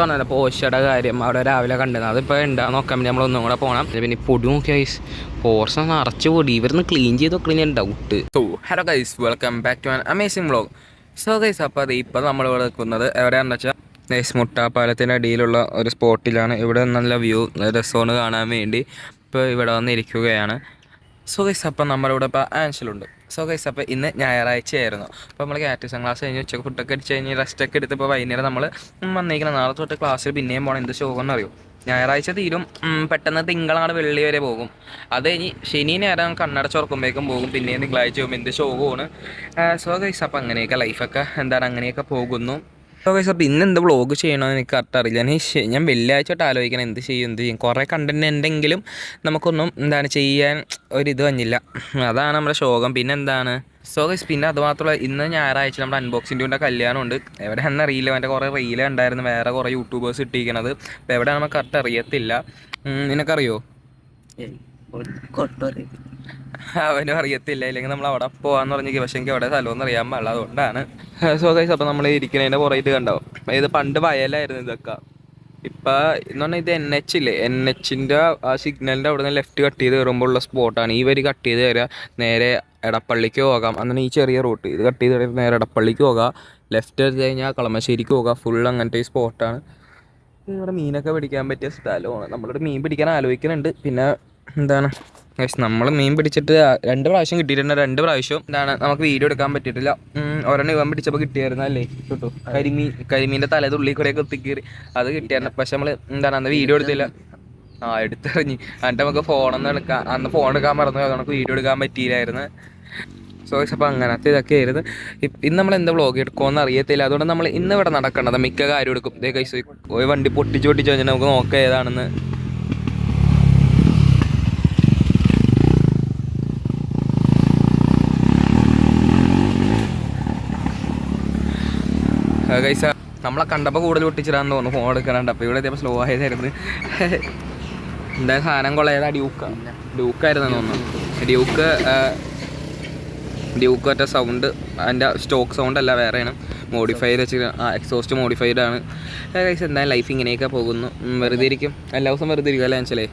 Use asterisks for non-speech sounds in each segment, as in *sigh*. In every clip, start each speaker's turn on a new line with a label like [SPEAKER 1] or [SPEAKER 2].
[SPEAKER 1] പറഞ്ഞല്ലോ പോഷയുടെ കാര്യം അവിടെ രാവിലെ കണ്ടത്. അതിപ്പോൾ ഉണ്ടാ നോക്കാൻ വേണ്ടി നമ്മൾ ഒന്നും കൂടെ പോകണം പിന്നെ പൊടി നോക്കിയ ഗൈസ് പോർഷൻ നിറച്ച് പൊടി. ഇവരൊന്ന് ക്ലീൻ ചെയ്ത് വെക്കണ doubt so hello guys welcome back to an amazing vlog so guys അപ്പോൾ അത് ഇപ്പം നമ്മൾ ഇവിടെ നിൽക്കുന്നത് എവിടെയാണെന്ന് വെച്ചാൽ ഗൈസ് മുട്ടാപ്പാലത്തിന്റെ അടിയിലുള്ള ഒരു സ്പോട്ടിലാണ്. ഇവിടെ നല്ല വ്യൂ രസമാണ് കാണാൻ വേണ്ടി. ഇപ്പോൾ ഇവിടെ വന്നിരിക്കുകയാണ്. സോ ഗൈസ് അപ്പം നമ്മളിവിടെ ഇപ്പോൾ ആൻഷലുണ്ട് സോ ഗൈസ് അപ്പോൾ ഇന്ന് ഞായറാഴ്ചയായിരുന്നു. അപ്പോൾ നമ്മൾ കാറ്ററിസം ക്ലാസ് കഴിഞ്ഞ് ഉച്ചയ്ക്ക് ഫുഡൊക്കെ അടിച്ച് കഴിഞ്ഞ് റെസ്റ്റൊക്കെ എടുത്ത് ഇപ്പോൾ വൈകുന്നേരം നമ്മൾ വന്നിരിക്കണം നാളെ തൊട്ട് ക്ലാസ്സിൽ പിന്നെയും പോകണം എന്ത് ശോകം അറിയോ? ഞായറാഴ്ച തീരും. പെട്ടെന്ന് തിങ്കളാണ് വെള്ളി വരെ പോകും. അത് കഴിഞ്ഞ് ശനി നേരം കണ്ണടച്ചുറക്കുമ്പോഴേക്കും പോകും. പിന്നെയും തിങ്കളാഴ്ച പോകുമ്പോൾ എന്ത് ശോകമാണ് സോ ഗൈസ് അപ്പോൾ അങ്ങനെയൊക്കെ ലൈഫൊക്കെ എന്താണ്? അങ്ങനെയൊക്കെ പോകുന്നു. ഗൈസ് അപ്പോൾ ഇന്ന് എന്ത് വ്ളോഗ് ചെയ്യണമെന്ന് എനിക്ക് കറക്റ്റ് അറിയില്ല. ഞാൻ ഞാൻ വെള്ളിയാഴ്ച തൊട്ട് ആലോചിക്കണം. എന്ത് ചെയ്യും എന്ത് ചെയ്യും? കുറേ കണ്ടന്റ് ഉണ്ടെങ്കിലും നമുക്കൊന്നും എന്താണ് ചെയ്യാൻ ഒരിത് വന്നില്ല. അതാണ് നമ്മുടെ ശോകം. പിന്നെ എന്താണ്? സോ ഗൈസ് പിന്നെ അത് മാത്രമല്ല ഇന്ന് ഞായറാഴ്ച നമ്മുടെ അൺബോക്സിന്റെ കല്യാണമുണ്ട്. എവിടെ അറിയില്ല. എന്റെ കുറേ റീല ഉണ്ടായിരുന്നു വേറെ കുറേ യൂട്യൂബേഴ്സ് ഇട്ടിരിക്കണത്. അപ്പോൾ എവിടെയാണ് നമുക്ക് കറക്റ്റ് അറിയത്തില്ല. നിനക്കറിയോ? അവനും അറിയത്തില്ല. ഇല്ലെങ്കിൽ നമ്മൾ അവിടെ പോവാന്ന് പറഞ്ഞെങ്കിൽ പക്ഷേ എനിക്ക് അവിടെ സ്ഥലമൊന്നും അറിയാൻ പാടില്ല. അതുകൊണ്ടാണ്. സോ ഗൈസ് അപ്പോൾ നമ്മൾ ഇരിക്കുന്നതിന്റെ പുറകിട്ട് കണ്ടോ? ഇത് പണ്ട് വയലായിരുന്നു ഇതൊക്കെ. ഇപ്പം എന്ന് പറഞ്ഞാൽ ഇത് എൻ എച്ച് ഇല്ലേ? എൻ എച്ചിന്റെ ആ സിഗ്നലിന്റെ അവിടെ നിന്ന് ലെഫ്റ്റ് കട്ട് ചെയ്ത് കയറുമ്പോൾ ഉള്ള സ്പോട്ടാണ് ഈ വരി കട്ട് ചെയ്ത് കയറുക നേരെ എടപ്പള്ളിക്ക് പോകാം. അങ്ങനെ ഈ ചെറിയ റൂട്ട് ഇത് കട്ട് ചെയ്ത് നേരെ എടപ്പള്ളിക്ക് പോകാം. ലെഫ്റ്റ് എടുത്ത് കഴിഞ്ഞാൽ കളമശ്ശേരിക്ക് പോകാം. ഫുൾ അങ്ങനത്തെ ഈ സ്പോട്ടാണ് ഇവിടെ മീനൊക്കെ പിടിക്കാൻ പറ്റിയ സ്ഥലമാണ്. നമ്മളിവിടെ മീൻ പിടിക്കാൻ ആലോചിക്കുന്നുണ്ട്. പിന്നെ എന്താണ്? നമ്മൾ മീൻ പിടിച്ചിട്ട് രണ്ട് പ്രാവശ്യം കിട്ടിയിട്ടുണ്ട്. രണ്ട് പ്രാവശ്യം എന്താണ് നമുക്ക് വീഡിയോ എടുക്കാൻ പറ്റിയിട്ടില്ല. ഒരെണ്ണം ഇവൻ പിടിച്ചപ്പോൾ കിട്ടിയായിരുന്നല്ലേ കിട്ടു കരിമീൻ കരിമീന്റെ തലേ തുള്ളി കൂടെയൊക്കെ കുത്തിക്കീറി അത് കിട്ടിയായിരുന്നു. പക്ഷെ നമ്മൾ എന്താണ് അന്ന് വീഡിയോ എടുത്തില്ല. ആ എടുത്തെറിഞ്ഞ്. എന്നിട്ട് നമുക്ക് ഫോണൊന്നും എടുക്കാൻ അന്ന് ഫോൺ എടുക്കാൻ മറന്നു. നമുക്ക് വീഡിയോ എടുക്കാൻ പറ്റിയില്ലായിരുന്നു. സോ അപ്പോൾ അങ്ങനത്തെ ഇതൊക്കെ ആയിരുന്നു. ഇന്ന് നമ്മൾ എന്താ വ്ളോഗ് എടുക്കുമെന്ന് അറിയത്തില്ല. അതുകൊണ്ട് നമ്മൾ ഇന്ന് ഇവിടെ നടക്കേണ്ടത് മിക്ക കാര്യം എടുക്കും ഇതേ കൈസ് വണ്ടി പൊട്ടിച്ച് പൊട്ടിച്ച് കഴിഞ്ഞാൽ നമുക്ക് നോക്കാം ഏതാണെന്ന്. കൈസ നമ്മളെ കണ്ടപ്പോൾ കൂടുതൽ പൊട്ടിച്ചിടാന്ന് തോന്നുന്നു ഫോൺ എടുക്കാനുണ്ട് അപ്പോൾ ഇവിടെ എത്തിയപ്പോൾ സ്ലോ ആയതായിരുന്നു എന്താ സാധനം കൊള്ളയതാ ഡ്യൂക്ക ഡ്യൂക്കായിരുന്നു തോന്നുന്നു. ഡ്യൂക്ക് ഡ്യൂക്ക് മറ്റേ സൗണ്ട് അതിന്റെ സ്റ്റോക്ക് സൗണ്ട് അല്ല വേറെയാണ്. മോഡിഫൈഡ് വെച്ച് ആ എക്സോസ്റ്റ് മോഡിഫൈഡ് ആണ്. കൈസ് എന്തായാലും ലൈഫ് ഇങ്ങനെയൊക്കെ പോകുന്നു. വെറുതെ ഇരിക്കും. എല്ലാ ദിവസവും വെറുതെ ഇരിക്കും അല്ലേ വെച്ചാലേ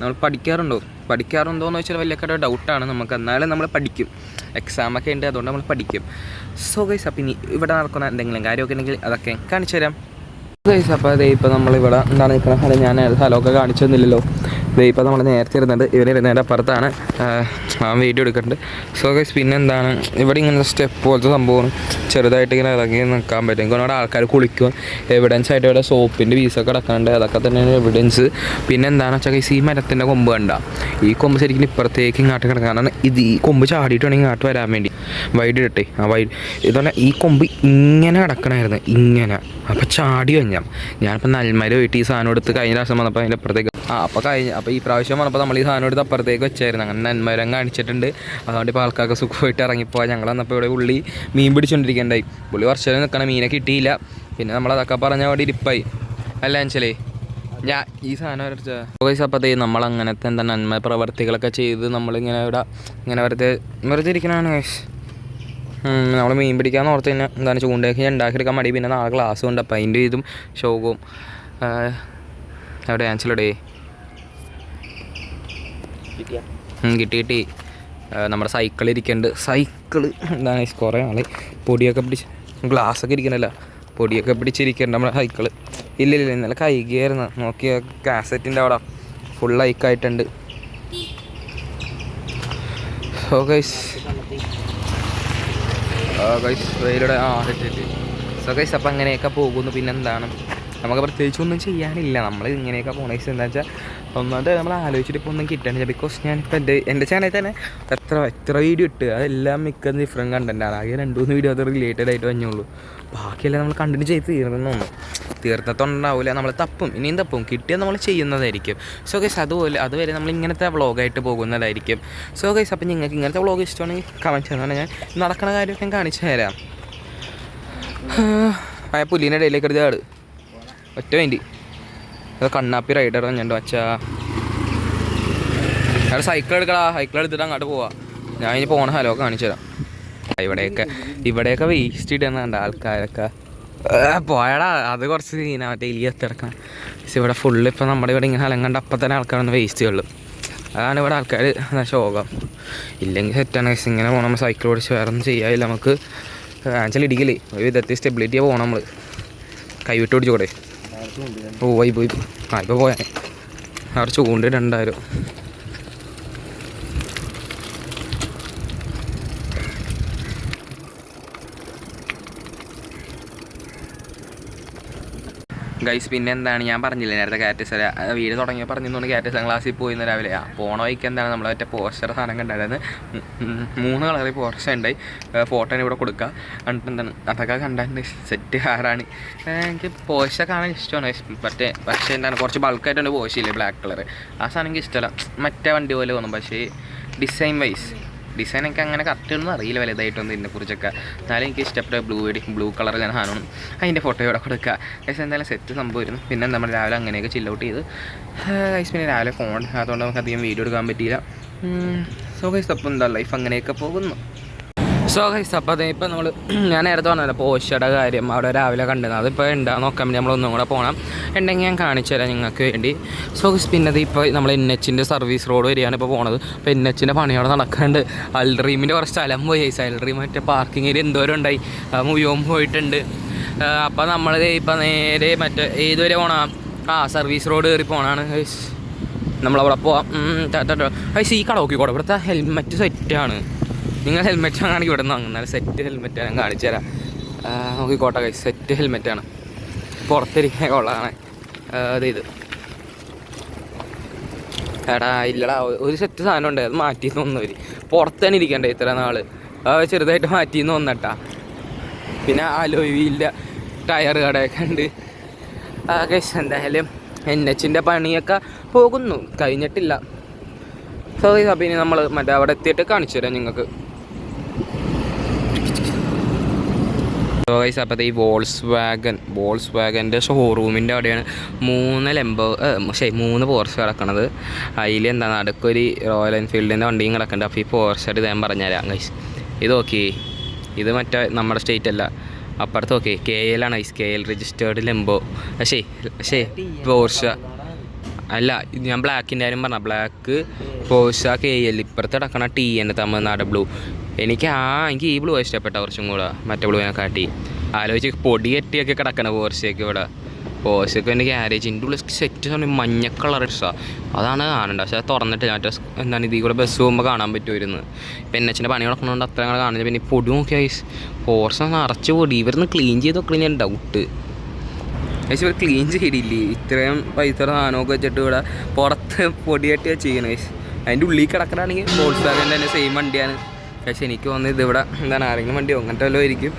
[SPEAKER 1] നമ്മൾ പഠിക്കാറുണ്ടോ? പഠിക്കാറുണ്ടോ എന്ന് വെച്ചാൽ വലിയ ഡൗട്ടാണ് നമുക്ക് എന്നാലും നമ്മൾ പഠിക്കും. എക്സാം ഒക്കെ ഉണ്ട് അതുകൊണ്ട് നമ്മൾ പഠിക്കും. സോ ഗൈസ് അപ്പം ഇനി ഇവിടെ നടക്കുന്ന എന്തെങ്കിലും കാര്യമൊക്കെ ഉണ്ടെങ്കിൽ അതൊക്കെ കാണിച്ചു തരാം ഗൈസ് അപ്പോൾ അതേ ഇപ്പോൾ നമ്മളിവിടെ എന്താണ് നിൽക്കുന്ന സ്ഥലം ഞാൻ സ്ഥലമൊക്കെ കാണിച്ചു തന്നില്ലല്ലോ. ഇപ്പോൾ നമ്മൾ നേരത്തെ ഇരുന്നുണ്ട് ഇവർ ഇരുന്നതിന്റെ അപ്പുറത്താണ് ആ വീഡിയോ എടുക്കുന്നുണ്ട് സോ ഗൈസ് പിന്നെ എന്താണ് ഇവിടെ ഇങ്ങനെ സ്റ്റെപ്പ് പോലത്തെ സംഭവം ചെറുതായിട്ട് ഇങ്ങനെ ഇറങ്ങി നിൽക്കാൻ പറ്റും. എനിക്ക് അവിടെ ആൾക്കാർ കുളിക്കും. എവിഡൻസ് ആയിട്ട് ഇവിടെ സോപ്പിന്റെ പീസൊക്കെ കിടക്കാനുണ്ട് അതൊക്കെ തന്നെയാണ് എവിഡൻസ് പിന്നെ എന്താണെന്ന് വെച്ചാൽ ഗൈസ് ഈ മരത്തിന്റെ കൊമ്പ് കണ്ട? ഈ കൊമ്പ് ശരിക്കും ഇപ്പുറത്തേക്ക് ഇങ്ങോട്ട് കിടക്കാനാണ് ഇത് ഈ കൊമ്പ് ചാടിയിട്ടാണെങ്കിൽ ഇങ്ങോട്ട് വരാൻ വേണ്ടി. വൈഡ് ഇട്ടെ ആ വൈഡ് ഇതുപോലെ ഈ കൊമ്പ് ഇങ്ങനെ കിടക്കണമായിരുന്നു ഇങ്ങനെ. അപ്പോൾ ചാടി കഴിഞ്ഞാൽ ഞാനിപ്പോൾ നൽമര പോയിട്ട് ഈ സാധനം എടുത്ത് കഴിഞ്ഞ പ്രാവശ്യം വന്നപ്പോൾ അതിന്റെ അപ്പുറത്തേക്ക് ആ അപ്പോൾ കഴിഞ്ഞ. അപ്പോൾ ഈ പ്രാവശ്യം വന്നപ്പോൾ നമ്മൾ ഈ സാധനം എടുത്ത് അപ്പുറത്തേക്ക് വെച്ചായിരുന്നു. അങ്ങനെ നന്മരം കാണിച്ചിട്ടുണ്ട്. അതുകൊണ്ട് ഇപ്പോൾ ആൾക്കാർക്ക് സുഖമായിട്ട് ഇറങ്ങിപ്പോയി ഞങ്ങൾ വന്നപ്പോൾ ഇവിടെ ഉള്ളി മീൻ പിടിച്ചുകൊണ്ടിരിക്കണ്ടായി പുള്ളി വർഷം നിൽക്കണ മീനെ കിട്ടിയില്ല. പിന്നെ നമ്മൾ അതൊക്കെ പറഞ്ഞ അവിടെ ഇരിപ്പായി. അല്ല അഞ്ചലേ ഞാൻ ഈ സാധനം വരച്ച അപ്പോൾ അപ്പത്തേ നമ്മൾ അങ്ങനത്തെ എന്താ നന്മ പ്രവർത്തികളൊക്കെ ചെയ്ത് നമ്മളിങ്ങനെ ഇവിടെ ഇങ്ങനെ വെറുതെ വെറുതെ ഇരിക്കണതാണ് ഗൈസ് നമ്മൾ മീൻ പിടിക്കാൻ ഓർത്ത് തന്നെ എന്താണ് ചൂണ്ടയൊക്കെ ഉണ്ടാക്കിയെടുക്കാൻ മടി. പിന്നെ നാളെ ക്ലാസ് ഉണ്ട് അപ്പം അതിന്റെ ഇതും ഷോകവും എവിടെ? ആൻസലടേ കിട്ടി കിട്ടി. നമ്മുടെ സൈക്കിൾ ഇരിക്കുന്നുണ്ട് സൈക്കിൾ എന്താണ് കുറേ ആളെ. പൊടിയൊക്കെ പിടിച്ച് ഗ്ലാസ്സൊക്കെ ഇരിക്കണല്ല? പൊടിയൊക്കെ പിടിച്ചിരിക്കുന്നുണ്ട് നമ്മുടെ സൈക്കിൾ ഇല്ല ഇല്ല ഇന്നലെ കൈകിയായിരുന്നു നോക്കിയ കാസറ്റിന്റെ അവിടെ ഫുൾ ഐക്കായിട്ടുണ്ട് ഓ ഗൈസ് ഗൈസ് വെയിലൂടെ ആ സോ ഗൈസ് അപ്പം അങ്ങനെയൊക്കെ പോകുന്നു. പിന്നെന്താണ്? നമുക്ക് പ്രത്യേകിച്ച് ഒന്നും ചെയ്യാനില്ല. നമ്മൾ ഇങ്ങനെയൊക്കെ പോണേസ് എന്താ വെച്ചാൽ ഒന്നാമത് നമ്മൾ ആലോചിച്ചിട്ട് ഇപ്പോൾ ഒന്നും കിട്ടണില്ല ബിക്കോസ് ഞാനിപ്പോൾ എന്റെ എന്റെ ചാനലിൽ തന്നെ എത്ര എത്ര വീഡിയോ ഇട്ട് അതെല്ലാം മിക്ക ഡിഫറെന്റ് കണ്ടന്റാണ് ആകെ രണ്ട് മൂന്ന് വീഡിയോ അത് റിലേറ്റഡ് ആയിട്ട് വന്നുള്ളൂ ബാക്കിയെല്ലാം നമ്മൾ കണ്ടിന്യൂ ചെയ്ത് തീർന്നൊന്നും തീർത്തത്തുണ്ടാവില്ല നമ്മൾ തപ്പും ഇനിയും തപ്പും. കിട്ടിയാൽ നമ്മൾ ചെയ്യുന്നതായിരിക്കും. സോ ഗൈസ് അതുപോലെ അതുവരെ നമ്മൾ ഇങ്ങനത്തെ വ്ളോഗായിട്ട് പോകുന്നതായിരിക്കും. സോ ഗൈസ് അപ്പം നിങ്ങൾക്ക് ഇങ്ങനത്തെ വ്ളോഗ് ഇഷ്ടമാണെങ്കിൽ കമന്റ് ചെയ്യുന്നതാണ് ഞാൻ നടക്കുന്ന കാര്യമൊക്കെ ഞാൻ കാണിച്ചു തരാം. *sighs* ആ പുലിന്റെ ഇടയിലേക്ക് എടുത്ത് ഒറ്റ വേണ്ടി അത് കണ്ണാപ്പി റൈഡർ തന്നെയുണ്ട് അച്ഛാ ഞാൻ സൈക്കിൾ എടുക്കടാ സൈക്കിൾ എടുത്തിട്ട് അങ്ങോട്ട് പോവാ. ഞാൻ ഇനി പോണ സ്ഥലമൊക്കെ കാണിച്ചു തരാം. ഇവിടെയൊക്കെ ഇവിടെയൊക്കെ വേസ്റ്റ് ഇടുന്നുണ്ട് ആൾക്കാരൊക്കെ. പോയടാ അത് കുറച്ച് സീനാ മറ്റേ കിടക്കണം. പക്ഷെ ഇവിടെ ഫുള്ള് ഇപ്പം നമ്മുടെ ഇവിടെ ഇങ്ങനെ അലങ്കണ്ട അപ്പം തന്നെ ആൾക്കാരൊന്ന് വേസ്റ്റ് ചെയ്യുള്ളു. അതാണ് ഇവിടെ ആൾക്കാർ ശോകം. ഇല്ലെങ്കിൽ സെറ്റാണ് ഇങ്ങനെ പോകണം നമ്മൾ സൈക്കിൾ ഓടിച്ച് വേറെ ഒന്നും ചെയ്യാനില്ല. നമുക്ക് ആൻസൽ ഇടിക്കലേ. ഒരു വിധത്തിൽ സ്റ്റെബിലിറ്റിയാണ് പോകണം നമ്മൾ കൈവിട്ട് ഓടിച്ചോടെ ഓ പോയി പോയി. ആ ഇപ്പോൾ പോയാൽ അവിടെ ചൂണ്ട് ഗൈസ് പിന്നെ എന്താണ് ഞാൻ പറഞ്ഞില്ലേ നേരത്തെ കാറ്റസ് വീട് തുടങ്ങിയ പറഞ്ഞു കാറ്റസ് ക്ലാസ്സിൽ പോയി ഇന്ന് രാവിലെ. ആ പോണ വഴിക്ക് എന്താണ്? നമ്മൾ മറ്റേ പോസ്റ്റർ സാധനം കണ്ടായിരുന്നു. മൂന്ന് കളറിൽ പോസ്റ്റർ ഉണ്ടായി ഫോട്ടോ ഇവിടെ കൊടുക്കുക കണ്ടിട്ട് എന്താണ്? അതൊക്കെ കണ്ടിട്ടുണ്ട് സെറ്റ് കാറാണ് എനിക്ക് പോസ്റ്റർ കാണാൻ ഇഷ്ടമാണ്. മറ്റേ പക്ഷേ എന്താണ്? കുറച്ച് ബൾക്കായിട്ടുണ്ട് പോഷില്ലേ ബ്ലാക്ക് കളർ ആ സാധനം എനിക്ക് ഇഷ്ടമല്ല മറ്റേ വണ്ടി പോലെ തോന്നും. പക്ഷേ ഡിസൈൻ വൈസ് ഡിസൈൻ ഒക്കെ അങ്ങനെ കറക്റ്റ് ഒന്നും അറിയില്ല വലുതായിട്ടൊന്നും ഇതിനെക്കുറിച്ചൊക്കെ. എന്നാലും എനിക്ക് ഇഷ്ടപ്പെട്ട ബ്ലൂ ബ്ലൂ കളർ ഞാൻ ആണോ അതിന്റെ ഫോട്ടോ ഇവിടെ കൊടുക്കുക. ഗൈസ് എന്തായാലും സെറ്റ് സംഭവമായിരുന്നു. പിന്നെ നമ്മൾ രാവിലെ അങ്ങനെയൊക്കെ ചില്ലൗട്ട് ചെയ്ത്. ഐസ് പിന്നെ രാവിലെ ഫോൺ അതുകൊണ്ട് നമുക്ക് അധികം വീഡിയോ എടുക്കാൻ പറ്റിയില്ല. സോ ഗൈസ് അപ്പം എന്താ ലൈഫ് അങ്ങനെയൊക്കെ പോകുന്നു? സോ ഗൈസ് അപ്പോൾ അതേ ഇപ്പോൾ നമ്മൾ *clears throat* ഞാൻ നേരത്തെ പറഞ്ഞല്ലോ പോഷയുടെ കാര്യം അവിടെ രാവിലെ കണ്ടത്. അതിപ്പോൾ ഉണ്ടാ നോക്കാൻ വേണ്ടി നമ്മൾ ഒന്നും കൂടെ പോകണം ഉണ്ടെങ്കിൽ ഞാൻ കാണിച്ചു തരാം നിങ്ങൾക്ക് വേണ്ടി. സോ ഗൈസ് പിന്നെ ഇപ്പോൾ നമ്മൾ എൻ എച്ചിന്റെ സർവീസ് റോഡ് വരെയാണ് ഇപ്പോൾ പോണത്. അപ്പോൾ എൻ എച്ചിന്റെ പണിയോടെ നടക്കാണ്ട്. അൽഡ്രീമിന്റെ കുറച്ച് സ്ഥലം പോയി. ഗൈസ് അൽഡ്രീം മറ്റേ പാർക്കിംഗ് ഏരിയ എന്തോരം ഉണ്ടായി. മുഴുവൻ പോയിട്ടുണ്ട്. അപ്പോൾ നമ്മൾ ഇപ്പോൾ നേരെ മറ്റേ ഏതുവരെ പോകണം ആ സർവീസ് റോഡ് കയറി പോകണമാണ് ഗൈസ് നമ്മളവിടെ പോവാം. ഗൈസ് ഈ കട നോക്കിക്കോട്ടെ ഇവിടുത്തെ ഹെൽമെറ്റ് സെറ്റാണ് നിങ്ങൾ ഹെൽമെറ്റ് ആണെങ്കിൽ ഇവിടെ നിന്ന് വാങ്ങുന്നത്. സെറ്റ് ഹെൽമെറ്റ് ഞാൻ കാണിച്ചു തരാം. നോക്കിക്കോട്ടെ കൈ സെറ്റ് ഹെൽമെറ്റാണ് പുറത്തിരിക്കാൻ കൊള്ളാണ് അത് ഇത്. എടാ ഇല്ലടാ ഒരു സെറ്റ് സാധനം ഉണ്ട്. അത് മാറ്റി തോന്നുന്നവർ പുറത്ത് തന്നെ ഇരിക്കണ്ടേ ഇത്ര നാൾ ചെറുതായിട്ട് മാറ്റി എന്ന് തോന്നട്ടാ പിന്നെ ആലോയില്ല. ടയർ കടയൊക്കെ ഉണ്ട്. ആ എന്തായാലും എൻ എച്ചിന്റെ പണിയൊക്കെ പോകുന്നു. കഴിഞ്ഞിട്ടില്ല. സോ ഇനി നമ്മൾ മറ്റേ അവിടെ എത്തിയിട്ട് കാണിച്ചു തരാം നിങ്ങൾക്ക്. സോ ഗൈസ് അപ്പോൾ ഈ വോൾസ് വാഗൻ വോൾസ് വാഗന്റെ ഷോറൂമിന്റെ അവിടെയാണ് മൂന്ന് ലെമ്പോ ശരി മൂന്ന് പോർച്ച് കിടക്കണത്. അതിൽ എന്താ അടുക്കൊരു റോയൽ എൻഫീൽഡിന്റെ വണ്ടിയും കിടക്കുന്നുണ്ട് അപ്പോൾ ഈ പോർച്ചായിട്ട് ഞാൻ പറഞ്ഞുതരാം ഗൈസ് ഇത് ഓക്കെ ഇത് മറ്റേ നമ്മുടെ സ്റ്റേറ്റ് അല്ല. അപ്പുറത്ത് ഓക്കെ കെ എൽ ആണ് ഐസ് കെ എൽ രജിസ്റ്റേർഡ് ലെമ്പോ പക്ഷേ പക്ഷേ പോർഷ അല്ല ഞാൻ ബ്ലാക്കിന്റെ കാര്യം പറഞ്ഞ ബ്ലാക്ക് പോർഷ കെ എൽ ഇപ്പുറത്ത് കിടക്കണ ടി എന്റെ തമിഴ്നാട് ബ്ലൂ എനിക്ക് ആ എനിക്ക് ഈ ബ്ലൂ ഇഷ്ടപ്പെട്ട കുറച്ചും കൂടെ. മറ്റേ ബ്ലൂ ബ്ലൂവിനെ കാട്ടി. ആലോചിച്ച് പൊടി കെട്ടിയൊക്കെ കിടക്കണ പോർച്ചയൊക്കെ ഇവിടെ. പോർച്ചയൊക്കെ എന്റെ ഗ്യാരേജിന്റെ ഉള്ളിൽ സെറ്റ് പറഞ്ഞാൽ മഞ്ഞ കളർ ഇഷ്ടമാണ് അതാണ് കാണേണ്ടത്. പക്ഷേ അത് തുറന്നിട്ട് മറ്റേ എന്താണ് ഇതിൽ കൂടെ ബസ് പോകുമ്പോൾ കാണാൻ പറ്റുമായിരുന്നു. ഇപ്പം എൻ എച്ചിന്റെ പണി കിടക്കുന്നതുകൊണ്ട് അത്ര അങ്ങനെ കാണുന്നില്ല. പിന്നെ പൊടി പൊടി നോക്കിയാൽ പോർച്ച നിറച്ച് പൊടി. ഇവരൊന്ന് ക്ലീൻ ചെയ്ത് നോക്കണം ഞാൻ ഡൗട്ട് പക്ഷെ ഇവർ ക്ലീൻ ചെയ്തില്ലേ? ഇത്രയും പൈസ സാധനമൊക്കെ വെച്ചിട്ട് ഇവിടെ പുറത്ത് പൊടിയായിട്ട് ചെയ്യണേ അതിന്റെ ഉള്ളിൽ കിടക്കണമെങ്കിൽ ബോൾസ് വാഗന്റെ തന്നെ സെയിം വണ്ടിയാണ്. പക്ഷെ എനിക്ക് തോന്നുന്നത് ഇതിവിടെ എന്താണ് ആരെങ്കിലും വണ്ടിയോ അങ്ങനത്തെ വല്ലതും ആയിരിക്കും.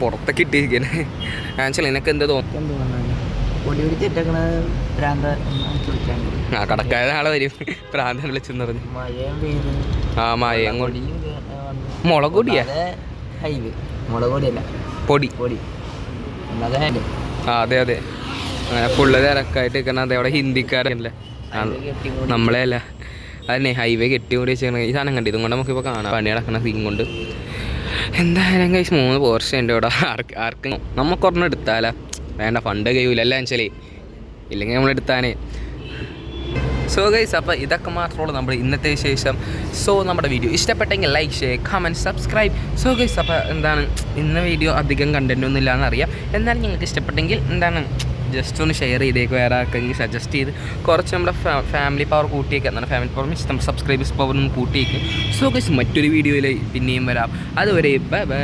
[SPEAKER 1] പുറത്തൊക്കെ ഇട്ടിരിക്കുന്നത് ആൻസൽ നിനക്ക് എന്താ തോന്നുന്നു? ആ കടക്കായ നാളെ വരും. പ്രാന്തൻ വിളിച്ചെന്ന് പറഞ്ഞു.
[SPEAKER 2] മഴയും
[SPEAKER 1] ആ മായം
[SPEAKER 2] കൊടി.
[SPEAKER 1] മുളക് പൊടിയാ?
[SPEAKER 2] ഹൈവ്. മുളക് പൊടിയല്ല.
[SPEAKER 1] പൊടി.
[SPEAKER 2] പൊടി.
[SPEAKER 1] ആ അതെ അതെ. അങ്ങനെ ഫുള്ള് തിരക്കായിട്ട് നിൽക്കണം അതെ അവിടെ ഹിന്ദിക്കാരല്ലേ? നമ്മളെ അല്ല അതന്നെ ഹൈവേ കെട്ടി കൂടി വെച്ചാൽ ഈ സാധനം കണ്ടു ഇതും കൊണ്ട് നമുക്കിപ്പോൾ കാണാം. പണി നടക്കുന്ന സീൻ കൊണ്ട്. എന്തായാലും കഴിച്ച് മൂന്ന് പോർഷൻ ഉണ്ട് ഇവിടെ. ആർക്ക് ആർക്കും നമുക്ക് ഒരെണ്ണം എടുത്താലാ? വേണ്ട ഫണ്ട് കഴിയൂല അല്ലേ വെച്ചാലേ ഇല്ലെങ്കിൽ നമ്മൾ എടുത്താനേ സോ ഗൈസ് അപ്പോൾ ഇതൊക്കെ മാത്രമുള്ളൂ നമ്മുടെ ഇന്നത്തെ ശേഷം സോ നമ്മുടെ വീഡിയോ ഇഷ്ടപ്പെട്ടെങ്കിൽ like share comment subscribe so guys അപ്പോൾ എന്താണ്? ഇന്ന വീഡിയോ അധികം കണ്ടന്റൊന്നും ഇല്ലയെന്നറിയാം എന്നാലും നിങ്ങൾക്ക് ഇഷ്ടപ്പെട്ടെങ്കിൽ എന്താണ്? ജസ്റ്റ് ഒന്ന് ഷെയർ ചെയ്തേക്ക് വേറെ ആർക്കെങ്കിലും സജസ്റ്റ് ചെയ്ത്. കുറച്ച് നമ്മുടെ ഫാമിലി പവർ കൂട്ടിയേക്ക്. എന്താണ് ഫാമിലി പവർ മീൻസ് നമ്മുടെ സബ്സ്ക്രൈബേഴ്സ് പവർ ഒന്ന് കൂട്ടിയേക്ക്. സോ ഗൈസ് മറ്റൊരു വീഡിയോയിൽ പിന്നെയും വരാം. അതുവരെ ബൈ ബൈ